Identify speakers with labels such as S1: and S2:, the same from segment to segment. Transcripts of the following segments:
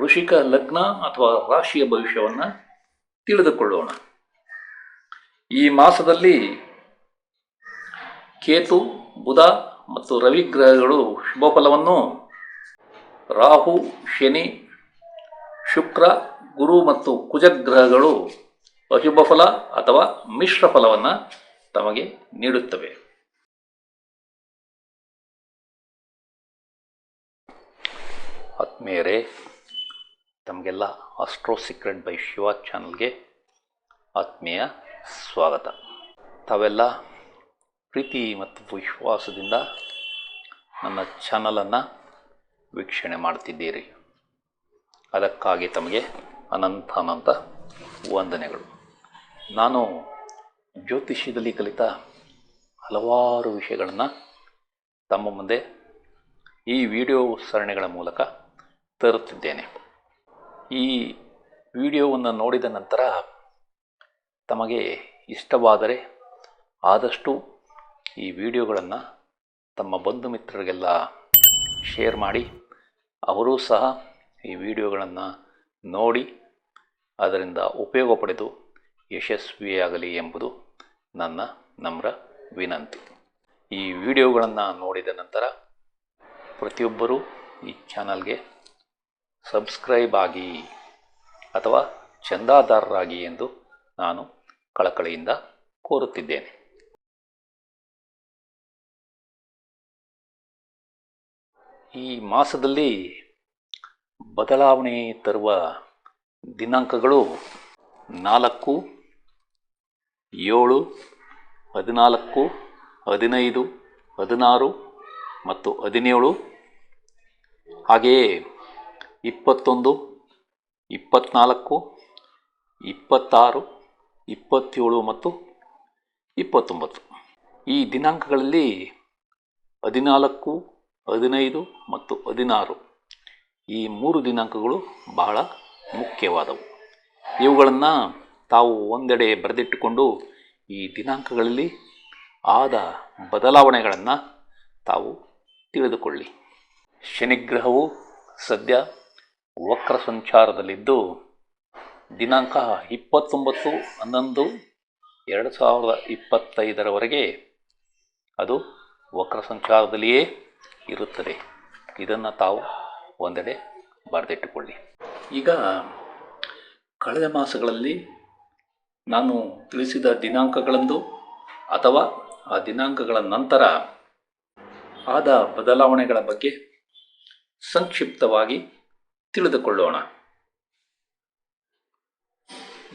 S1: ವೃಷಿಕ ಲಗ್ನ ಅಥವಾ ರಾಶಿಯ ಭವಿಷ್ಯವನ್ನು ತಿಳಿದುಕೊಳ್ಳೋಣ. ಈ ಮಾಸದಲ್ಲಿ ಕೇತು, ಬುಧ ಮತ್ತು ರವಿ ಗ್ರಹಗಳು ಶುಭ ಫಲವನ್ನು ರಾಹು, ಶನಿ, ಶುಕ್ರ, ಗುರು ಮತ್ತು ಕುಜ ಗ್ರಹಗಳು ಅಶುಭ ಫಲ ಅಥವಾ ಮಿಶ್ರ ಫಲವನ್ನು ತಮಗೆ ನೀಡುತ್ತವೆ. ಆತ್ಮೀಯರೇ ತಮಗೆಲ್ಲ ಅಸ್ಟ್ರೋ ಸೀಕ್ರೆಟ್ ಬೈ ಶಿವ ಚಾನಲ್ಗೆ ಆತ್ಮೀಯ ಸ್ವಾಗತ. ತಾವೆಲ್ಲ ಪ್ರೀತಿ ಮತ್ತು ವಿಶ್ವಾಸದಿಂದ ನನ್ನ ಚಾನಲನ್ನು ವೀಕ್ಷಣೆ ಮಾಡ್ತಿದ್ದೀರಿ. ಅದಕ್ಕಾಗಿ ತಮಗೆ ಅನಂತ ಅನಂತ ವಂದನೆಗಳು. ನಾನು ಜ್ಯೋತಿಷ್ಯದಲ್ಲಿ ಕಲಿತ ಹಲವಾರು ವಿಷಯಗಳನ್ನು ತಮ್ಮ ಮುಂದೆ ಈ ವಿಡಿಯೋ ಸರಣಿಗಳ ಮೂಲಕ ತರುತ್ತಿದ್ದೇನೆ. ಈ ವಿಡಿಯೋವನ್ನು ನೋಡಿದ ನಂತರ ತಮಗೆ ಇಷ್ಟವಾದರೆ ಆದಷ್ಟು ಈ ವಿಡಿಯೋಗಳನ್ನು ತಮ್ಮ ಬಂಧು ಮಿತ್ರರಿಗೆಲ್ಲ ಶೇರ್ ಮಾಡಿ, ಅವರೂ ಸಹ ಈ ವಿಡಿಯೋಗಳನ್ನು ನೋಡಿ ಅದರಿಂದ ಉಪಯೋಗ ಪಡೆದು ಯಶಸ್ವಿಯಾಗಲಿ ಎಂಬುದು ನನ್ನ ನಮ್ರ ವಿನಂತಿ. ಈ ವಿಡಿಯೋಗಳನ್ನು ನೋಡಿದ ನಂತರ ಪ್ರತಿಯೊಬ್ಬರೂ ಈ ಚಾನಲ್ಗೆ ಸಬ್ಸ್ಕ್ರೈಬ್ ಆಗಿ ಅಥವಾ ಚಂದಾದಾರರಾಗಿ ಎಂದು ನಾನು ಕಳಕಳಿಯಿಂದ ಕೋರುತ್ತಿದ್ದೇನೆ. ಈ ಮಾಸದಲ್ಲಿ ಬದಲಾವಣೆ ತರುವ ದಿನಾಂಕಗಳು ನಾಲ್ಕು, ಏಳು, ಹದಿನಾಲ್ಕು, ಹದಿನೈದು, ಹದಿನಾರು ಮತ್ತು ಹದಿನೇಳು. ಹಾಗೆಯೇ ಇಪ್ಪತ್ತೊಂದು ಇಪ್ಪತ್ತ್ನಾಲ್ಕು ಇಪ್ಪತ್ತಾರು, ಇಪ್ಪತ್ತೇಳು ಮತ್ತು ಇಪ್ಪತ್ತೊಂಬತ್ತು. ಈ ದಿನಾಂಕಗಳಲ್ಲಿ ಹದಿನಾಲ್ಕು, ಹದಿನೈದು ಮತ್ತು ಹದಿನಾರು ಈ ಮೂರು ದಿನಾಂಕಗಳು ಬಹಳ ಮುಖ್ಯವಾದವು. ಇವುಗಳನ್ನು ತಾವು ಒಂದೆಡೆ ಬರೆದಿಟ್ಟುಕೊಂಡು ಈ ದಿನಾಂಕಗಳಲ್ಲಿ ಆದ ಬದಲಾವಣೆಗಳನ್ನು ತಾವು ತಿಳಿದುಕೊಳ್ಳಿ. ಶನಿಗ್ರಹವು ಸದ್ಯ ವಕ್ರ ಸಂಚಾರದಲ್ಲಿದ್ದು ದಿನಾಂಕ ಇಪ್ಪತ್ತೊಂಬತ್ತು ಹನ್ನೊಂದು ಎರಡು ಸಾವಿರದ ಇಪ್ಪತ್ತೈದರವರೆಗೆ ಅದು ವಕ್ರ ಸಂಚಾರದಲ್ಲಿಯೇ ಇರುತ್ತದೆ. ಇದನ್ನು ತಾವು ಒಂದೆಡೆ ಬರೆದಿಟ್ಟುಕೊಳ್ಳಿ. ಈಗ ಕಳೆದ ಮಾಸಗಳಲ್ಲಿ ನಾನು ತಿಳಿಸಿದ ದಿನಾಂಕಗಳಂದು ಅಥವಾ ಆ ದಿನಾಂಕಗಳ ನಂತರ ಆದ ಬದಲಾವಣೆಗಳ ಬಗ್ಗೆ ಸಂಕ್ಷಿಪ್ತವಾಗಿ ತಿಳಿದುಕೊಳ್ಳೋಣ.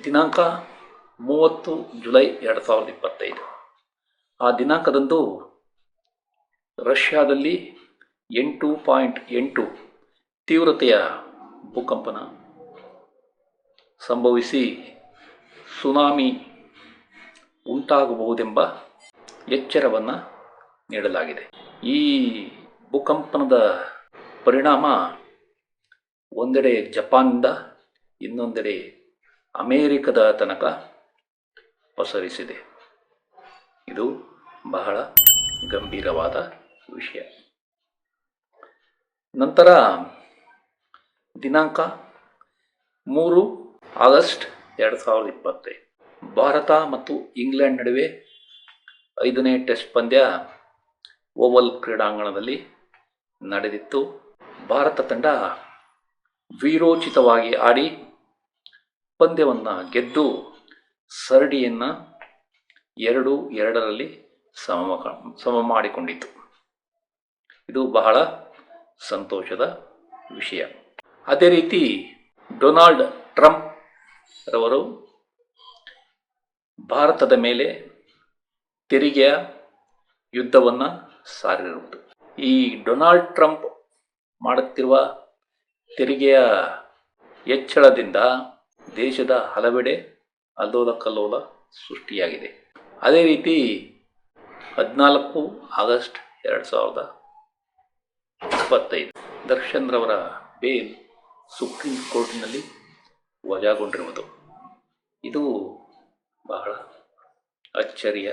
S1: ದಿನಾಂಕ ಮೂವತ್ತು ಜುಲೈ ಎರಡು ಸಾವಿರದ ಇಪ್ಪತ್ತೈದು. ಆ ದಿನಾಂಕದಂದು ರಷ್ಯಾದಲ್ಲಿ ಎಂಟು ಪಾಯಿಂಟ್ ಎಂಟು ತೀವ್ರತೆಯ ಭೂಕಂಪನ ಸಂಭವಿಸಿ ಸುನಾಮಿ ಉಂಟಾಗಬಹುದೆಂಬ ಎಚ್ಚರವನ್ನು ನೀಡಲಾಗಿದೆ. ಈ ಭೂಕಂಪನದ ಪರಿಣಾಮ ಒಂದೆಡೆ ಜಪಾನ್ದ, ಇನ್ನೊಂದೆಡೆ ಅಮೇರಿಕದ ತನಕ ಪಸರಿಸಿದೆ. ಇದು ಬಹಳ ಗಂಭೀರವಾದ ವಿಷಯ. ನಂತರ ದಿನಾಂಕ ಮೂರು ಆಗಸ್ಟ್ ಎರಡು ಸಾವಿರದ ಇಪ್ಪತ್ತೈದು ಭಾರತ ಮತ್ತು ಇಂಗ್ಲೆಂಡ್ ನಡುವೆ ಐದನೇ ಟೆಸ್ಟ್ ಪಂದ್ಯ ಓವಲ್ ಕ್ರೀಡಾಂಗಣದಲ್ಲಿ ನಡೆದಿತ್ತು. ಭಾರತ ತಂಡ ವೀರೋಚಿತವಾಗಿ ಆಡಿ ಪಂದ್ಯವನ್ನು ಗೆದ್ದು ಸರಡಿಯನ್ನು ಎರಡು ಎರಡರಲ್ಲಿ ಸಮ ಸಮ ಮಾಡಿಕೊಂಡಿತು ಇದು ಬಹಳ ಸಂತೋಷದ ವಿಷಯ. ಅದೇ ರೀತಿ ಡೊನಾಲ್ಡ್ ಟ್ರಂಪ್ ರವರು ಭಾರತದ ಮೇಲೆ ತೆರಿಗೆಯ ಯುದ್ಧವನ್ನು ಸಾರಿರುವುದು. ಈ ಡೊನಾಲ್ಡ್ ಟ್ರಂಪ್ ಮಾಡುತ್ತಿರುವ ತೆರಿಗೆಯ ಹೆಚ್ಚಳದಿಂದ ದೇಶದ ಹಲವೆಡೆ ಅಲ್ಲೋಲ ಕಲ್ಲೋಲ ಸೃಷ್ಟಿಯಾಗಿದೆ. ಅದೇ ರೀತಿ ಹದಿನಾಲ್ಕು ಆಗಸ್ಟ್ ಎರಡು ಸಾವಿರದ ಇಪ್ಪತ್ತೈದು ದರ್ಶನ್ ರವರ ಬೇಲ್ ಸುಪ್ರೀಂ ಕೋರ್ಟ್ನಲ್ಲಿ ವಜಾಗೊಂಡಿರುವುದು. ಇದು ಬಹಳ ಅಚ್ಚರಿಯ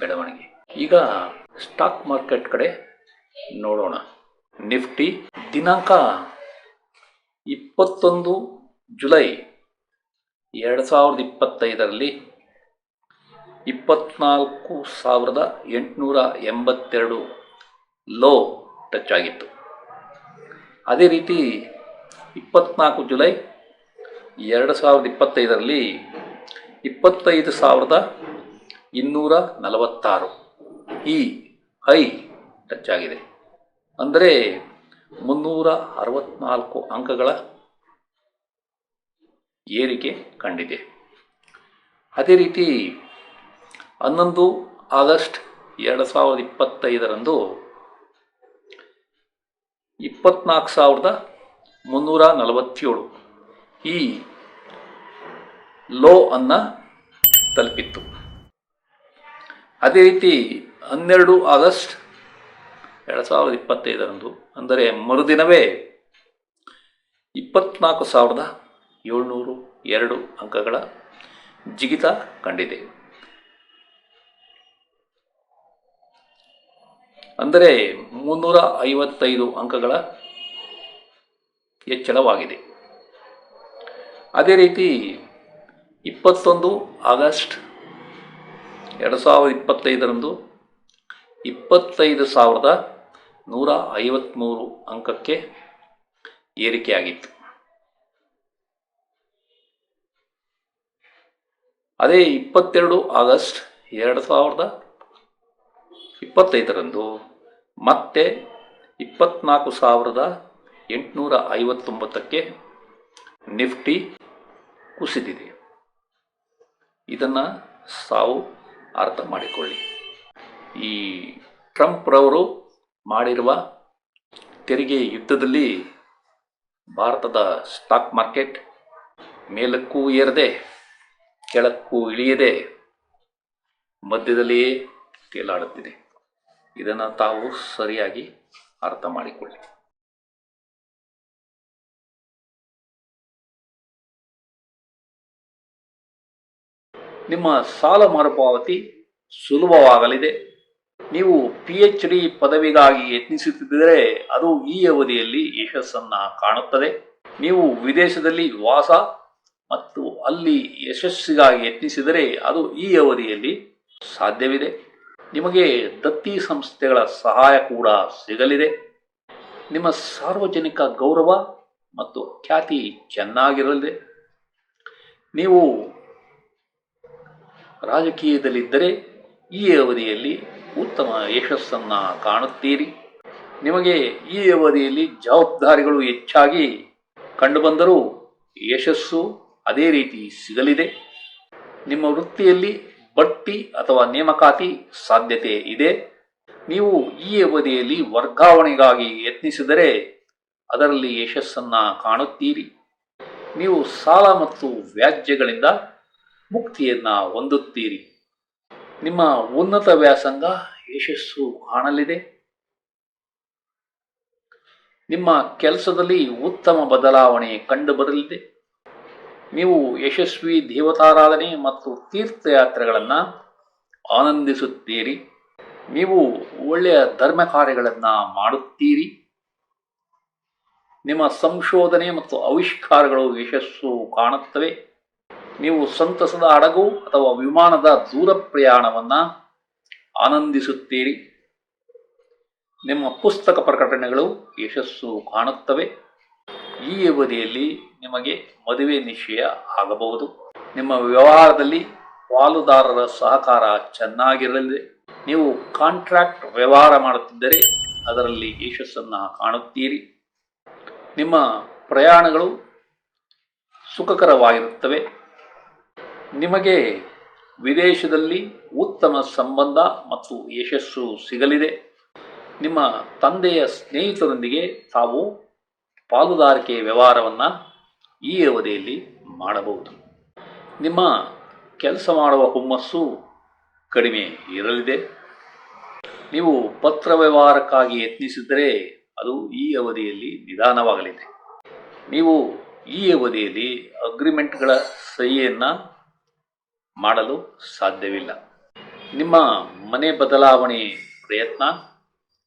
S1: ಬೆಳವಣಿಗೆ. ಈಗ ಸ್ಟಾಕ್ ಮಾರ್ಕೆಟ್ ಕಡೆ ನೋಡೋಣ. ನಿಫ್ಟಿ ದಿನಾಂಕ ಇಪ್ಪತ್ತೊಂದು ಜುಲೈ ಎರಡು ಸಾವಿರದ ಇಪ್ಪತ್ತೈದರಲ್ಲಿ ಇಪ್ಪತ್ನಾಲ್ಕು ಸಾವಿರದ ಎಂಟುನೂರ ಎಂಬತ್ತೆರಡು ಲೋ ಟಚ್ ಆಗಿತ್ತು. ಅದೇ ರೀತಿ ಇಪ್ಪತ್ನಾಲ್ಕು ಜುಲೈ ಎರಡು ಸಾವಿರದ ಇಪ್ಪತ್ತೈದರಲ್ಲಿ ಇಪ್ಪತ್ತೈದು ಸಾವಿರದ ಇನ್ನೂರ ನಲವತ್ತಾರು ಈ ಹೈ ಟಚ್ ಆಗಿದೆ. ಅಂದರೆ ಮುನ್ನೂರ ಅರವತ್ನಾಲ್ಕು ಅಂಕಗಳ ಏರಿಕೆ ಕಂಡಿದೆ. ಅದೇ ರೀತಿ ಹನ್ನೊಂದು ಆಗಸ್ಟ್ ಎರಡು ಸಾವಿರದ ಇಪ್ಪತ್ತೈದರಂದು ಇಪ್ಪತ್ನಾಲ್ಕು ಸಾವಿರದ ಮುನ್ನೂರ ನಲವತ್ತೇಳು ಈ ಲೋ ಅನ್ನು ತಲುಪಿತ್ತು. ಅದೇ ರೀತಿ ಹನ್ನೆರಡು ಆಗಸ್ಟ್ ಎರಡು ಸಾವಿರದ ಇಪ್ಪತ್ತೈದರಂದು, ಅಂದರೆ ಮರುದಿನವೇ ಇಪ್ಪತ್ನಾಲ್ಕು ಸಾವಿರದ ಏಳ್ನೂರು ಎರಡು ಅಂಕಗಳ ಜಿಗಿತ ಕಂಡಿದೆ. ಅಂದರೆ ಮುನ್ನೂರ ಐವತ್ತೈದು ಅಂಕಗಳ ಹೆಚ್ಚಳವಾಗಿದೆ. ಅದೇ ರೀತಿ ಇಪ್ಪತ್ತೊಂದು ಆಗಸ್ಟ್ ಎರಡು ಸಾವಿರದ ಇಪ್ಪತ್ತೈದರಂದು ಇಪ್ಪತ್ತೈದು ಸಾವಿರದ ನೂರ ಐವತ್ತ್ಮೂರು ಅಂಕಕ್ಕೆ ಏರಿಕೆಯಾಗಿತ್ತು. ಅದೇ ಇಪ್ಪತ್ತೆರಡು ಆಗಸ್ಟ್ ಎರಡು ಸಾವಿರದ ಇಪ್ಪತ್ತೈದರಂದು ಮತ್ತೆ ಇಪ್ಪತ್ನಾಲ್ಕು ಸಾವಿರದ ಎಂಟುನೂರ ಐವತ್ತೊಂಬತ್ತಕ್ಕೆ ನಿಫ್ಟಿ ಕುಸಿದಿದೆ. ಇದನ್ನು ಸಾವು ಅರ್ಥ ಮಾಡಿಕೊಳ್ಳಿ. ಈ ಟ್ರಂಪ್ರವರು ಮಾಡಿರುವ ತೆರಿಗೆ ಯುದ್ಧದಲ್ಲಿ ಭಾರತದ ಸ್ಟಾಕ್ ಮಾರ್ಕೆಟ್ ಮೇಲಕ್ಕೂ ಏರದೆ, ಕೆಳಕ್ಕೂ ಇಳಿಯದೆ ಮಧ್ಯದಲ್ಲಿಯೇ ತೇಲಾಡುತ್ತಿದೆ. ಇದನ್ನು ತಾವು ಸರಿಯಾಗಿ ಅರ್ಥ ಮಾಡಿಕೊಳ್ಳಿ. ನಿಮ್ಮ ಸಾಲ ಮರುಪಾವತಿ ಸುಲಭವಾಗಲಿದೆ. ನೀವು ಪಿ ಎಚ್ ಡಿ ಪದವಿಗಾಗಿ ಯತ್ನಿಸುತ್ತಿದ್ದರೆ ಅದು ಈ ಅವಧಿಯಲ್ಲಿ ಯಶಸ್ಸನ್ನು ಕಾಣುತ್ತದೆ. ನೀವು ವಿದೇಶದಲ್ಲಿ ವಾಸ ಮತ್ತು ಅಲ್ಲಿ ಯಶಸ್ಸಿಗಾಗಿ ಯತ್ನಿಸಿದರೆ ಅದು ಈ ಅವಧಿಯಲ್ಲಿ ಸಾಧ್ಯವಿದೆ. ನಿಮಗೆ ದತ್ತಿ ಸಂಸ್ಥೆಗಳ ಸಹಾಯ ಕೂಡ ಸಿಗಲಿದೆ. ನಿಮ್ಮ ಸಾರ್ವಜನಿಕ ಗೌರವ ಮತ್ತು ಖ್ಯಾತಿ ಚೆನ್ನಾಗಿರಲಿದೆ. ನೀವು ರಾಜಕೀಯದಲ್ಲಿದ್ದರೆ ಈ ಅವಧಿಯಲ್ಲಿ ಉತ್ತಮ ಯಶಸ್ಸನ್ನು ಕಾಣುತ್ತೀರಿ. ನಿಮಗೆ ಈ ಅವಧಿಯಲ್ಲಿ ಜವಾಬ್ದಾರಿಗಳು ಹೆಚ್ಚಾಗಿ ಕಂಡುಬಂದರೂ ಯಶಸ್ಸು ಅದೇ ರೀತಿ ಸಿಗಲಿದೆ. ನಿಮ್ಮ ವೃತ್ತಿಯಲ್ಲಿ ಬಡ್ತಿ ಅಥವಾ ನೇಮಕಾತಿ ಸಾಧ್ಯತೆ ಇದೆ. ನೀವು ಈ ಅವಧಿಯಲ್ಲಿ ವರ್ಗಾವಣೆಗಾಗಿ ಯತ್ನಿಸಿದರೆ ಅದರಲ್ಲಿ ಯಶಸ್ಸನ್ನು ಕಾಣುತ್ತೀರಿ. ನೀವು ಸಾಲ ಮತ್ತು ವ್ಯಾಜ್ಯಗಳಿಂದ ಮುಕ್ತಿಯನ್ನು ಹೊಂದುತ್ತೀರಿ. ನಿಮ್ಮ ಉನ್ನತ ವ್ಯಾಸಂಗ ಯಶಸ್ಸು ಕಾಣಲಿದೆ. ನಿಮ್ಮ ಕೆಲಸದಲ್ಲಿ ಉತ್ತಮ ಬದಲಾವಣೆ ಕಂಡುಬರಲಿದೆ ನೀವು ಯಶಸ್ವಿ ದೇವತಾರಾಧನೆ ಮತ್ತು ತೀರ್ಥಯಾತ್ರೆಗಳನ್ನು ಆನಂದಿಸುತ್ತೀರಿ. ನೀವು ಒಳ್ಳೆಯ ಧರ್ಮ ಕಾರ್ಯಗಳನ್ನು ಮಾಡುತ್ತೀರಿ. ನಿಮ್ಮ ಸಂಶೋಧನೆ ಮತ್ತು ಆವಿಷ್ಕಾರಗಳು ಯಶಸ್ಸು ಕಾಣುತ್ತವೆ. ನೀವು ಸಂತಸದ ಹಡಗು ಅಥವಾ ವಿಮಾನದ ದೂರ ಪ್ರಯಾಣವನ್ನು ಆನಂದಿಸುತ್ತೀರಿ. ನಿಮ್ಮ ಪುಸ್ತಕ ಪ್ರಕಟಣೆಗಳು ಯಶಸ್ಸು ಕಾಣುತ್ತವೆ. ಈ ಅವಧಿಯಲ್ಲಿ ನಿಮಗೆ ಮದುವೆ ನಿಶ್ಚಯ ಆಗಬಹುದು. ನಿಮ್ಮ ವ್ಯವಹಾರದಲ್ಲಿ ಪಾಲುದಾರರ ಸಹಕಾರ ಚೆನ್ನಾಗಿರಲಿದೆ. ನೀವು ಕಾಂಟ್ರಾಕ್ಟ್ ವ್ಯವಹಾರ ಮಾಡುತ್ತಿದ್ದರೆ ಅದರಲ್ಲಿ ಯಶಸ್ಸನ್ನು ಕಾಣುತ್ತೀರಿ. ನಿಮ್ಮ ಪ್ರಯಾಣಗಳು ಸುಖಕರವಾಗಿರುತ್ತವೆ. ನಿಮಗೆ ವಿದೇಶದಲ್ಲಿ ಉತ್ತಮ ಸಂಬಂಧ ಮತ್ತು ಯಶಸ್ಸು ಸಿಗಲಿದೆ. ನಿಮ್ಮ ತಂದೆಯ ಸ್ನೇಹಿತರೊಂದಿಗೆ ತಾವು ಪಾಲುದಾರಿಕೆ ವ್ಯವಹಾರವನ್ನು ಈ ಅವಧಿಯಲ್ಲಿ ಮಾಡಬಹುದು. ನಿಮ್ಮ ಕೆಲಸ ಮಾಡುವ ಹುಮ್ಮಸ್ಸು ಕಡಿಮೆ ಇರಲಿದೆ. ನೀವು ಪತ್ರ ವ್ಯವಹಾರಕ್ಕಾಗಿ ಯತ್ನಿಸಿದರೆ ಅದು ಈ ಅವಧಿಯಲ್ಲಿ ನಿಧಾನವಾಗಲಿದೆ. ನೀವು ಈ ಅವಧಿಯಲ್ಲಿ ಅಗ್ರಿಮೆಂಟ್ಗಳ ಸಹಿಯನ್ನು ಮಾಡಲು ಸಾಧ್ಯವಿಲ್ಲ. ನಿಮ್ಮ ಮನೆ ಬದಲಾವಣೆ ಪ್ರಯತ್ನ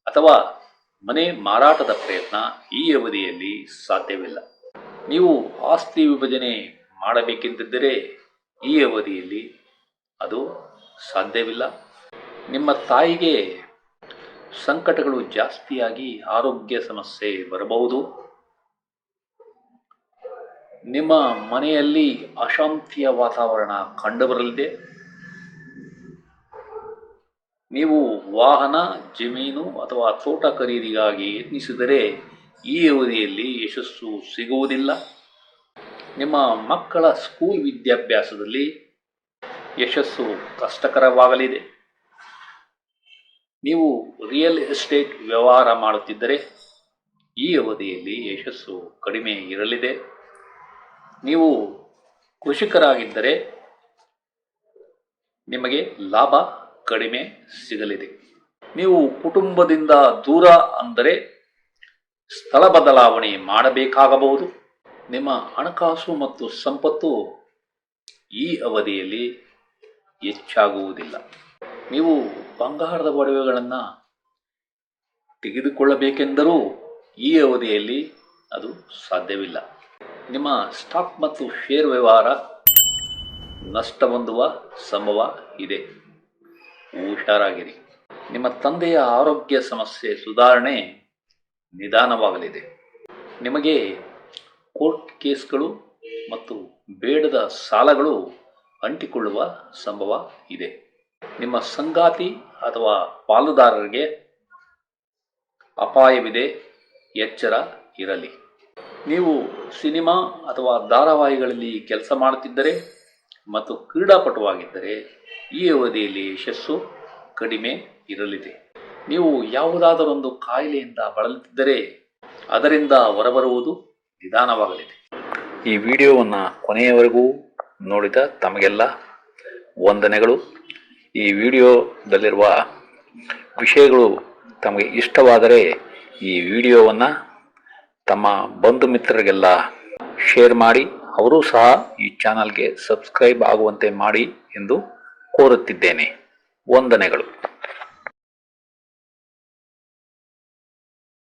S1: ಅಥವಾ ಮನೆ ಮಾರಾಟದ ಪ್ರಯತ್ನ ಈ ಅವಧಿಯಲ್ಲಿ ಸಾಧ್ಯವಿಲ್ಲ. ನೀವು ಆಸ್ತಿ ವಿಭಜನೆ ಮಾಡಬೇಕೆಂದಿದ್ದರೆ ಈ ಅವಧಿಯಲ್ಲಿ ಅದು ಸಾಧ್ಯವಿಲ್ಲ. ನಿಮ್ಮ ತಾಯಿಗೆ ಸಂಕಟಗಳು ಜಾಸ್ತಿಯಾಗಿ ಆರೋಗ್ಯ ಸಮಸ್ಯೆ ಬರಬಹುದು. ನಿಮ್ಮ ಮನೆಯಲ್ಲಿ ಅಶಾಂತಿಯ ವಾತಾವರಣ ಕಂಡುಬರಲಿದೆ. ನೀವು ವಾಹನ, ಜಮೀನು ಅಥವಾ ತೋಟ ಖರೀದಿಗಾಗಿ ಯತ್ನಿಸಿದರೆ ಈ ಅವಧಿಯಲ್ಲಿ ಯಶಸ್ಸು ಸಿಗುವುದಿಲ್ಲ. ನಿಮ್ಮ ಮಕ್ಕಳ ಸ್ಕೂಲ್ ವಿದ್ಯಾಭ್ಯಾಸದಲ್ಲಿ ಯಶಸ್ಸು ಕಷ್ಟಕರವಾಗಲಿದೆ. ನೀವು ರಿಯಲ್ ಎಸ್ಟೇಟ್ ವ್ಯವಹಾರ ಮಾಡುತ್ತಿದ್ದರೆ ಈ ಅವಧಿಯಲ್ಲಿ ಯಶಸ್ಸು ಕಡಿಮೆ ಇರಲಿದೆ. ನೀವು ಕೃಷಿಕರಾಗಿದ್ದರೆ ನಿಮಗೆ ಲಾಭ ಕಡಿಮೆ ಸಿಗಲಿದೆ. ನೀವು ಕುಟುಂಬದಿಂದ ದೂರ ಅಂದರೆ ಸ್ಥಳ ಬದಲಾವಣೆ ಮಾಡಬೇಕಾಗಬಹುದು. ನಿಮ್ಮ ಹಣಕಾಸು ಮತ್ತು ಸಂಪತ್ತು ಈ ಅವಧಿಯಲ್ಲಿ ಹೆಚ್ಚಾಗುವುದಿಲ್ಲ. ನೀವು ಬಂಗಾರದ ಒಡವೆಗಳನ್ನು ತೆಗೆದುಕೊಳ್ಳಬೇಕೆಂದರೂ ಈ ಅವಧಿಯಲ್ಲಿ ಅದು ಸಾಧ್ಯವಿಲ್ಲ. ನಿಮ್ಮ ಸ್ಟಾಕ್ ಮತ್ತು ಷೇರ್ ವ್ಯವಹಾರ ನಷ್ಟ ಹೊಂದುವ ಸಂಭವ ಇದೆ. ಹುಷಾರಾಗಿರಿ. ನಿಮ್ಮ ತಂದೆಯ ಆರೋಗ್ಯ ಸಮಸ್ಯೆ ಸುಧಾರಣೆ ನಿಧಾನವಾಗಲಿದೆ. ನಿಮಗೆ ಕೋರ್ಟ್ ಕೇಸ್ಗಳು ಮತ್ತು ಬೇಡದ ಸಾಲಗಳು ಅಂಟಿಕೊಳ್ಳುವ ಸಂಭವ ಇದೆ. ನಿಮ್ಮ ಸಂಗಾತಿ ಅಥವಾ ಪಾಲುದಾರರಿಗೆ ಅಪಾಯವಿದೆ, ಎಚ್ಚರ ಇರಲಿ. ನೀವು ಸಿನಿಮಾ ಅಥವಾ ಧಾರಾವಾಹಿಗಳಲ್ಲಿ ಕೆಲಸ ಮಾಡುತ್ತಿದ್ದರೆ ಮತ್ತು ಕ್ರೀಡಾಪಟುವಾಗಿದ್ದರೆ ಈ ಅವಧಿಯಲ್ಲಿ ಯಶಸ್ಸು ಕಡಿಮೆ ಇರಲಿದೆ. ನೀವು ಯಾವುದಾದರೊಂದು ಕಾಯಿಲೆಯಿಂದ ಬಳಲುತ್ತಿದ್ದರೆ ಅದರಿಂದ ಹೊರಬರುವುದು ನಿಧಾನವಾಗಲಿದೆ. ಈ ವಿಡಿಯೋವನ್ನು ಕೊನೆಯವರೆಗೂ ನೋಡಿದ ತಮಗೆಲ್ಲ ವಂದನೆಗಳು. ಈ ವಿಡಿಯೋದಲ್ಲಿರುವ ವಿಷಯಗಳು ತಮಗೆ ಇಷ್ಟವಾದರೆ ಈ ವಿಡಿಯೋವನ್ನು ತಮ್ಮ ಬಂಧು ಮಿತ್ರರಿಗೆಲ್ಲ ಶೇರ್ ಮಾಡಿ, ಅವರೂ ಸಹ ಈ ಚಾನಲ್ಗೆ ಸಬ್ಸ್ಕ್ರೈಬ್ ಆಗುವಂತೆ ಮಾಡಿ ಎಂದು ಕೋರುತ್ತಿದ್ದೇನೆ. ವಂದನೆಗಳು.